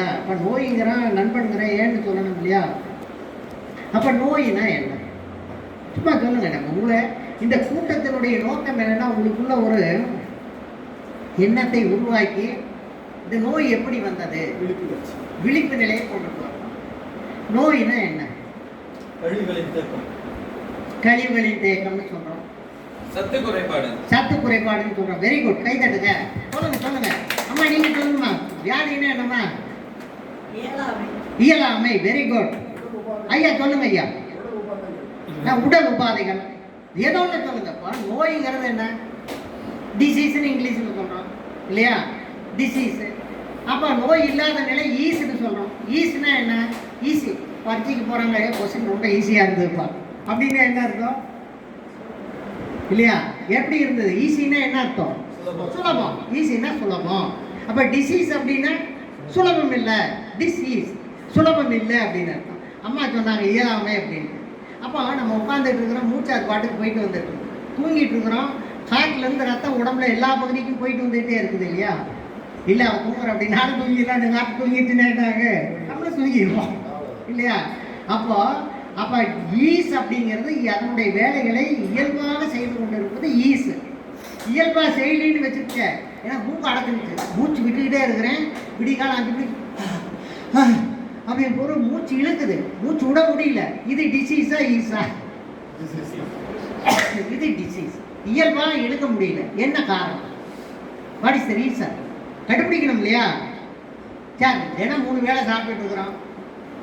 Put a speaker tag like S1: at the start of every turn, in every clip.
S1: இல்லையா? அப்போ நோய்ங்கிறான் நண்பன்கிறேன் ஏன்னு சொல்லணும் இல்லையா? அப்போ நோயினா என்ன? சும்மா சொல்லுங்க நம்ம உங்களை இந்த கூட்டத்தினுடைய நோக்கம் என்னன்னா உங்களுக்குள்ள ஒரு எண்ணத்தை உருவாக்கி இந்த நோய் எப்படி வந்தது? விழிப்பு நிலையை கொண்டு வரணும் நோயினா என்ன?
S2: கழிவுகளின் தேக்கம்.
S1: கழிவுகளின் தேக்கம்னு சொல்றோம்.
S3: சத்து குறைபாடு.
S1: சத்து குறைபாடுன்னு சொல்றோம். வெரி குட் கை தட்டுங்க. சொல்லுங்க சொல்லுங்க. அம்மா நீங்க சொல்லுங்கம்மா. வியாதினா என்னம்மா? இயலாமை. வெரி குட் ஐயா சொல்லுங்க ஐயா. நான் உடல் உபாதைகள். ஏதோ ஒன்று சொல்லுங்கப்பா நோய்ங்கிறது என்ன? டிசீஸ்னு இங்கிலீஷில் சொல்கிறோம் இல்லையா? டிசீஸு அப்போ நோய் இல்லாத நிலை ஈஸ்னு சொல்கிறோம் ஈஸ்னா என்ன? ஈஸி பரீட்சைக்கு போகிறாங்க கொஸ்டின் ரொம்ப ஈஸியாக இருந்ததுப்பா. அப்படின்னு என்ன அர்த்தம்? இல்லையா? எப்படி இருந்தது? ஈஸின்னா என்ன அர்த்தம்.
S2: சுலபம்.
S1: ஈஸின்னா சுலபம். அப்போ டிசீஸ் அப்படின்னா சுலபம் இல்லை. திஸ் ஈஸ் சுலபம் இல்லை அப்படின்னு அர்த்தம். அம்மா சொன்னாங்க இயலாமே அப்படின்னு. அப்போ நம்ம உட்காந்துட்டு இருக்கிறோம் மூச்சு அது பாட்டுக்கு போயிட்டு வந்துட்டு இருக்கோம். தூங்கிட்டு இருக்கிறோம் காட்டிலேருந்து ரத்தம் உடம்புல எல்லா பகுதிக்கும் போயிட்டு வந்துகிட்டே இருக்குது இல்லையா? இல்லை அவன் தூங்குற அப்படி நானும் தூங்கிடலாம் நாட்டு தூங்கிட்டு நேட்டாங்க நம்மளும் தூங்கிடுவோம். இல்லையா? அப்போ அப்போ ஈஸ் அப்படிங்கிறது அதனுடைய வேலைகளை இயல்பாக செய்து கொண்டிருப்பது ஈஸ் இயல்பாக செய்யலின்னு வச்சுருக்க ஏன்னா மூக்கு அடக்குனுச்சு மூச்சு விட்டுக்கிட்டே இருக்கிறேன். விடிகாலம் அஞ்சு மணிக்கு அப்படின்னு பொருள் மூச்சு இழுக்குது. மூச்சு விட முடியல. இது டிசீஸா ஈஸா இது டிசீஸ் இயல்பா இழுக்க முடியல. என்ன காரணம்? வாட் இஸ் த ரீசன் கண்டுபிடிக்கணும் இல்லையா? சரி தினம் மூணு வேளை சாப்பிட்டுட்டு இருக்கிறோம்.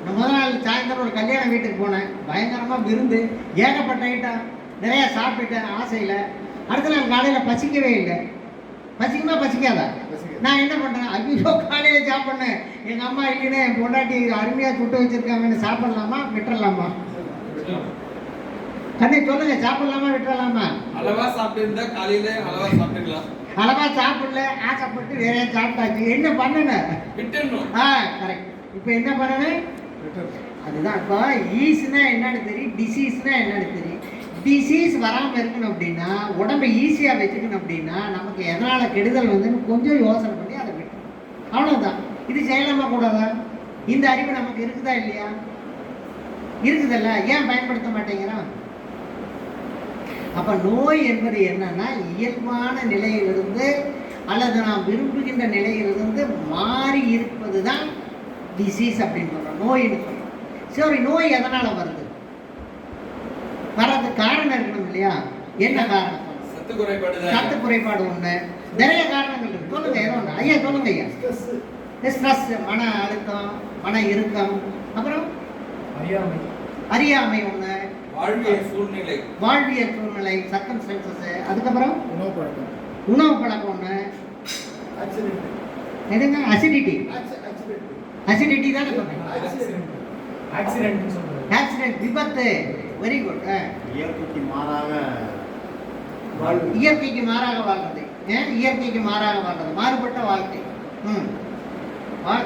S1: நான் முதல் நாள் சாயந்தரம் ஒரு கல்யாண வீட்டுக்கு போனேன். பயங்கரமாக விருந்து ஏகப்பட்ட ஐட்டம் நிறையா சாப்பிட்டுட்டேன் ஆசையில். அடுத்த நாள் காலையில் பசிக்கவே இல்லை. பசிக்குமா பசிக்காதா?
S2: பசிக்காது.
S1: நான் என்ன பண்ணுறேன் ஐயோ காலையில் சாப்பிட்ணேன் எங்கள் அம்மா இல்லைன்னா என் பொண்டாட்டி அருமையாக சுட்டு வச்சுருக்காங்கன்னு சாப்பிட்லாமா? விட்டுறலாமா? கண்ணை சொல்லுங்க சாப்பிடலாமா விட்டுறலாமா?
S3: அளவா சாப்பிட்டு காலையில அளவா சாப்பிட்டுக்கலாம்.
S1: அளவா சாப்பிடல ஆசைப்பட்டு வேற சாப்பிட்டாச்சு. என்ன பண்ணணும்
S3: விட்டுடணும்.
S1: ஆ கரெக்ட் இப்போ என்ன பண்ணணும் அதுதான். இப்போ ஈஸ்னா என்னன்னு தெரியும். டிசீஸ்னா என்னன்னு தெரியும். டிசீஸ் வராமல் இருக்கணும் அப்படின்னா உடம்பை ஈஸியாக வச்சுக்கணும் அப்படின்னா நமக்கு எதனால் கெடுதல் வந்துன்னு கொஞ்சம் யோசனை பண்ணி அதை விட்டுணும் இது செய்யலாமா கூடாதா இந்த அறிவு நமக்கு இருக்குதா இல்லையா? இருக்குதல்ல. ஏன் பயன்படுத்த மாட்டேங்கிறான்? அப்ப நோய் என்பது என்னன்னா இயல்பான நிலையிலிருந்து அல்லது நாம் விரும்புகின்ற நிலையிலிருந்து மாறி இருப்பது தான் டிசீஸ் அப்படின்னு சொல்றோம். நோயின்னு சொல்றோம். சரி நோய் எதனால வருது? வர்றதுக்கு காரணம் இருக்கணும் இல்லையா? என்ன காரணம்.
S3: சத்து குறைபாடு
S1: சத்து குறைபாடு ஒண்ணு. நிறைய காரணங்கள் இருக்கு. சொல்லுங்க ஏதோ ஒண்ணு. ஐயா சொல்லுங்க ஐயா. ஸ்ட்ரெஸ் மன அழுத்தம் மன இறுக்கம் அப்புறம்
S2: அறியாமை.
S1: அறியாமை ஒண்ணு.
S3: வாழ்வியல் சூழ்நிலை.
S1: வாழ்வியல் சூழ்நிலை சர்க்கம் அதுக்கப்புறம்
S2: உணவு பழக்கம்.
S1: உணவு பழக்கம் ஒன்று
S2: ஆக்சிடென்ட்
S1: எதுங்க அசிடிட்டி அசிடிட்டி தானே சொல்றேன்
S2: ஆக்சிடென்ட் ஆக்சிடென்ட் சொல்றாங்க
S1: ஆக்சிடென்ட் விபத்து. வெரி குட்
S4: இயற்கைக்கு மாறாக
S1: இயற்கைக்கு மாறாக வாழ்றது. ஏன்? இயற்கைக்கு மாறாக வாழ்றது. மாறுபட்ட வாழ்க்கை. ம்.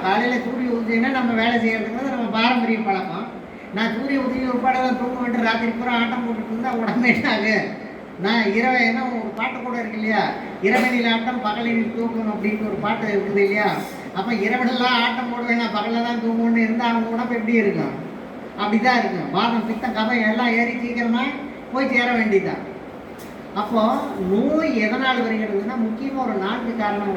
S1: காலையில் சூரிய உதயம்னா நம்ம வேலை செய்கிறதுங்கிறது நம்ம பாரம்பரிய பழக்கம். நான் சூரிய உதயம் ஒரு தான் தூங்க வேண்டிய ராத்திரி பூரா ஆட்டம் போட்டுட்டு இருந்தால் உடம்பு என்ன ஆகு நான் இரவு என்ன ஒரு பாட்டு கூட இருக்கு இல்லையா? இரவனில் ஆட்டம் பகலில் தூங்கணும் அப்படின்னு ஒரு பாட்டு இருக்குது இல்லையா? அப்போ இரவனெல்லாம் ஆட்டம் போடுவேன் நான் பகலில் தான் தூங்கணும்னு இருந்தால் அவங்க உடம்பு எப்படி இருக்கும்? அப்படி தான் இருக்கும். வாதம் பித்தம் கபம் எல்லாம் ஏறி சீக்கிரமாக போய் சேர வேண்டியதுதான். அப்போ நோய் எதனால் வருகிறதுனா முக்கியமாக ஒரு நான்கு காரணம்